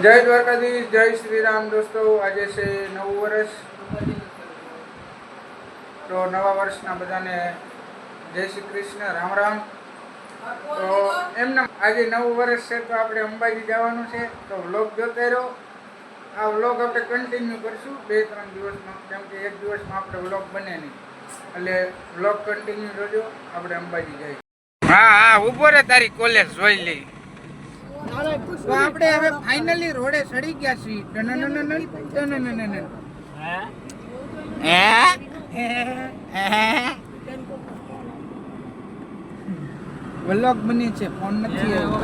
જય દ્વારકાધીશ, જય શ્રી રામ દોસ્તો, આજે છે નવું વર્ષ. તો નવા વર્ષના બધાને જય શ્રી કૃષ્ણ, રામ રામ. તો એમને આજે નવું વર્ષ છે, તો આપણે અંબાજી જવાનું છે. તો વ્લોગ જોતા રહો આ વ્લોગ આપણે કન્ટિન્યુ કરશું. બે, ત્રણ દિવસમાં, કેમ કે એક દિવસમાં આપણે વ્લોગ બને નહીં. એટલે વ્લોગ કન્ટિન્યુ જોજો, આપણે અંબાજી જઈએ. હા હા ઊભો રે તારી કોલેજ જોઈ લઈ તો આપણે હવે ફાઇનલી રોડે ચડી ગયા છીએ. વ્લોગ બની છે ફોન નથી આવ્યો.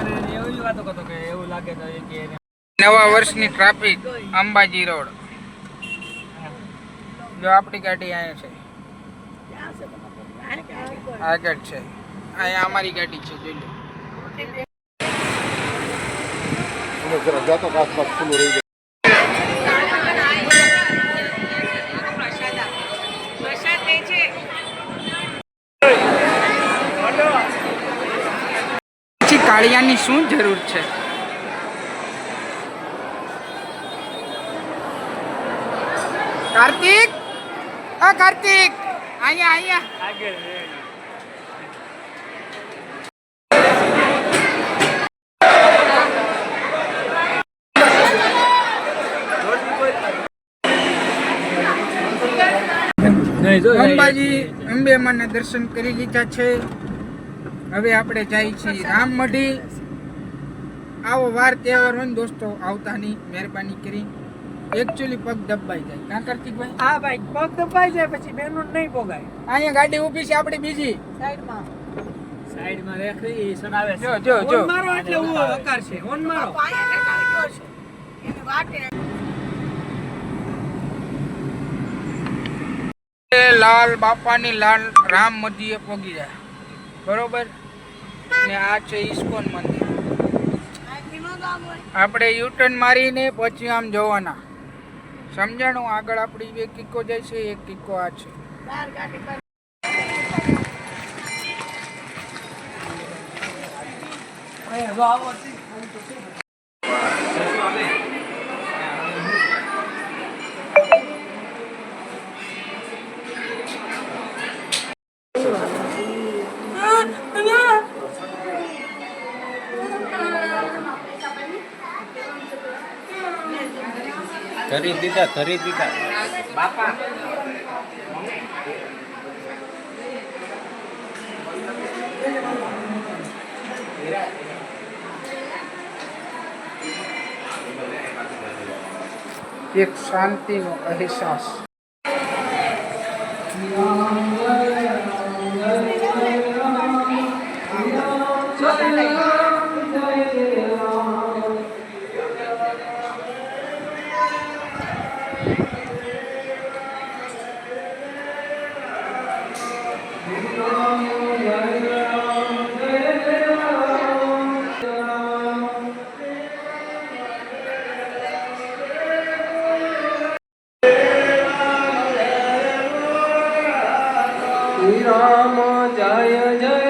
નવા વર્ષની ટ્રાફિક અંબાજી રોડ. જો આપણી ગાડી અહીંયા છે. આગળ છે. અહીંયા અમારી ગાડી છે જોઈ લો. અને જરા જાતો આસપાસ ખુલ્લું રહી જાય કાળિયાની શું જરૂર છે? કાર્તિક? આ કાર્તિક. અહીંયા અહીંયા. અંબાજી અંબે માને દર્શન કરી લીધા છે. હવે આપણે જાય છીએ રામમઢી આવો વાર તહેવાર હોય ને દોસ્તો આવતાની મહેરબાની કરી. એકચ્યુઅલી પગ દબાઈ જાય. કાં કાર્તિકભાઈ? હા ભાઈ પગ દબાઈ જાય પછી બેનું નહીં પોગાય અહીંયા ગાડી ઊભી છે આપણી બીજી. સાઈડમાં. રેખડી સડાવે જો જો જો. મારો એટલે હું વકાર છે ઓન મારો. એ લાલ બાપાની લાલ રામ મંદિરે પહોંચી જાય. બરોબર? ને આ છે ઇસ્કોન મંદિર. આપણે યુટર્ન મારીને પછી આમ જવાના. સમજાણું? આગળ આપણી બે કિક્કો જાય છે, એક કિક્કો આ છે. ધરી દીધા ધરી દીધા. બાપા એક શાંતિનો અહેસાસ. રામ જય જય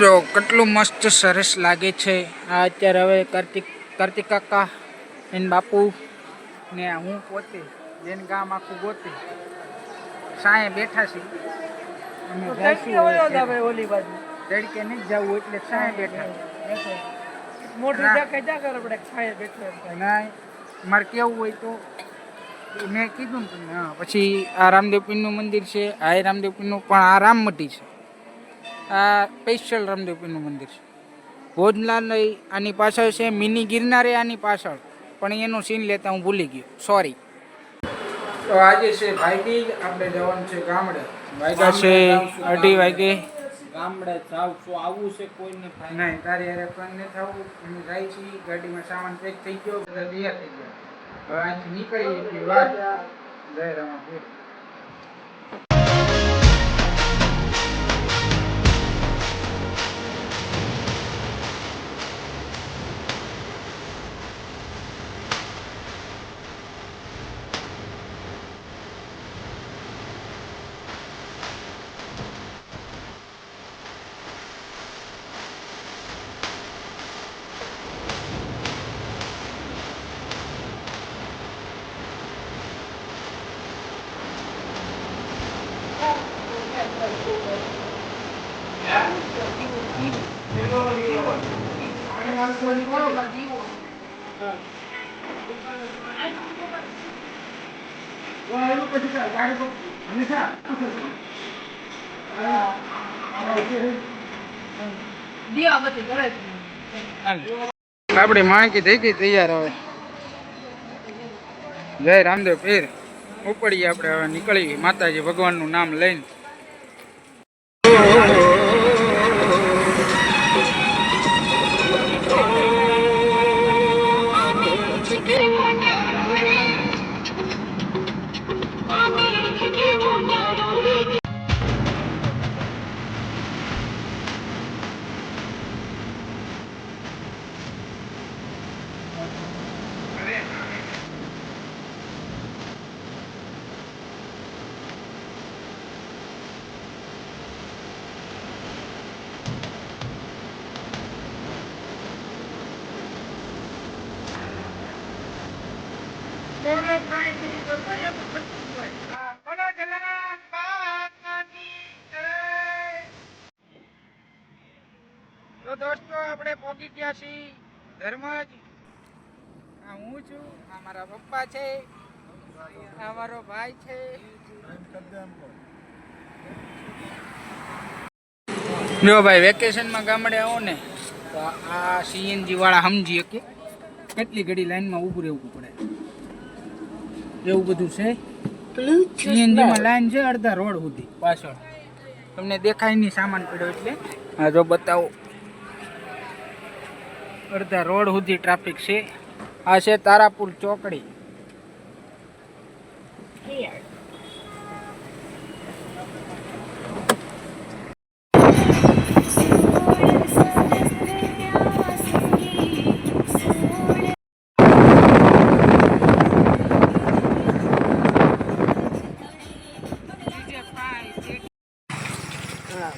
જો કેટલું મસ્ત સરસ લાગે છે. આ અત્યારે હવે કાર્તિક કાર્તિક કાકા એન બાપુ ને હું પોતે જેન ગામ આખું ગોતે. સાંયે બેઠા છીએ. અમે જઈશું ઓલી બાજુ. તડકે નહીં જવું એટલે સાંય બેઠા મોઢું ના. જા કર આપણે ખાય બેઠા. ના મારે કેવું હોય તો મેં કીધું ને તમને હા પછી આ રામદેવ પીરનું મંદિર છે આ એ રામદેવ પીરનું પણ આ રામમટી છે. આ સ્પેશિયલ રામદેવપીનું મંદિર છે. ભોજનાલય આની પાછળ છે મિની ગિરનારે આની પાછળ. પણ એનું સીન લેતા હું ભૂલી ગયો. સોરી તો આજે છે ભાઈબીજ આપણે જવાનું છે ગામડે. વાગ્યા છે અઢી વાગે. ગામડે જાવ છું. આવું છે કોઈને નહીં તારે અરે પણ નથી થવું. અમે જાય છીએ ગાડીમાં સામાન પેક થઈ ગયો બધા તૈયાર થઈ ગયા. હવે અહીંથી નીકળીએ જય રામાપીર. દીવાબત્તી માહિતી થઈ ગઈ, તૈયાર હવે. જય રામદેવ પીર. ઉપડીએ આપણે હવે નીકળી માતાજી ભગવાનનું નામ લઈને. તો દોસ્તો, આપણે પહોંચી ગયા છીએ ધર્મજ. આ હું છું, આ મારા પપ્પા છે, આ મારો ભાઈ છે. જો ભાઈ વેકેશનમાં ગામડે આવો ને. તો આ સીએનજી વાળા સમજી શકે. કેટલી ઘડી લાઈનમાં ઊભું રહેવું પડે. એવું બધું છે? સીએનજીમાં લાઈન છે અડધા રોડ સુધી પાછળ. તમને દેખાય નહીં સામાન પડ્યો એટલે. હા જો બતાવો. અડધા રોડ સુધી ટ્રાફિક છે. આ છે તારાપુર ચોકડી.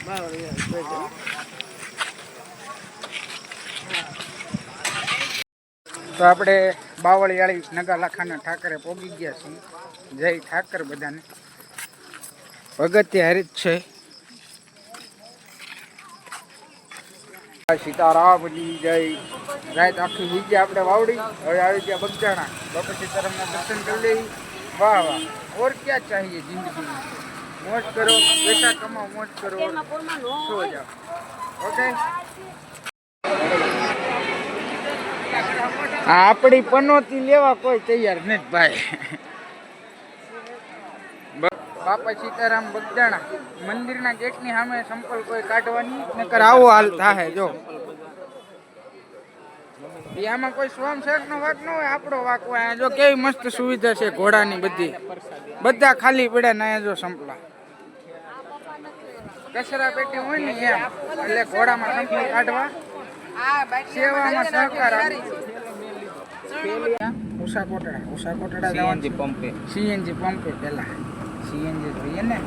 તો આપણે બાવળિયાળી નગા લાખાના ઠાકરે પોગી ગયા છીએ. જય ઠાકર બધાને. ભગત્ય હરિત છે. સીતારામજી જય. રાત આખી બીજી આપણે વાવડી. હવે આવી ગયા બગજાણા બાપા સીતારામના દર્શન કરી લઈ વાહ વાહ. ઓર ક્યાં ચાહીએ જિંદગીમાં? મોજ કરો પૈસા કમાઓ મોજ કરો. સો જાઓ. ઓકે? આપણી પનોતી લેવા કોઈ તૈયાર નથી ભાઈ. બાપા સીતારામ બગદાણા. મંદિરના ગેટની સામે સંપલ કોઈ કાઢવાની? નકર આવો હાલ થાય જો. આમાં કોઈ સ્વયંસેવક નો વાક ન હોય આપણો વાક હોય. જો કેવી મસ્ત સુવિધા છે ઘોડાની બધી. બધા ખાલી પડ્યા ને જો સંપલા. કચરા પેટી હોય ને એમ એટલે ઘોડામાં સંપલ કાઢવા. સેવામાં સહકાર. ઉષા કોટડા ઉષા કોટડા જવાનું. પંપે. સીએનજી પંપે પેલા સીએનજી જોઈએ ને.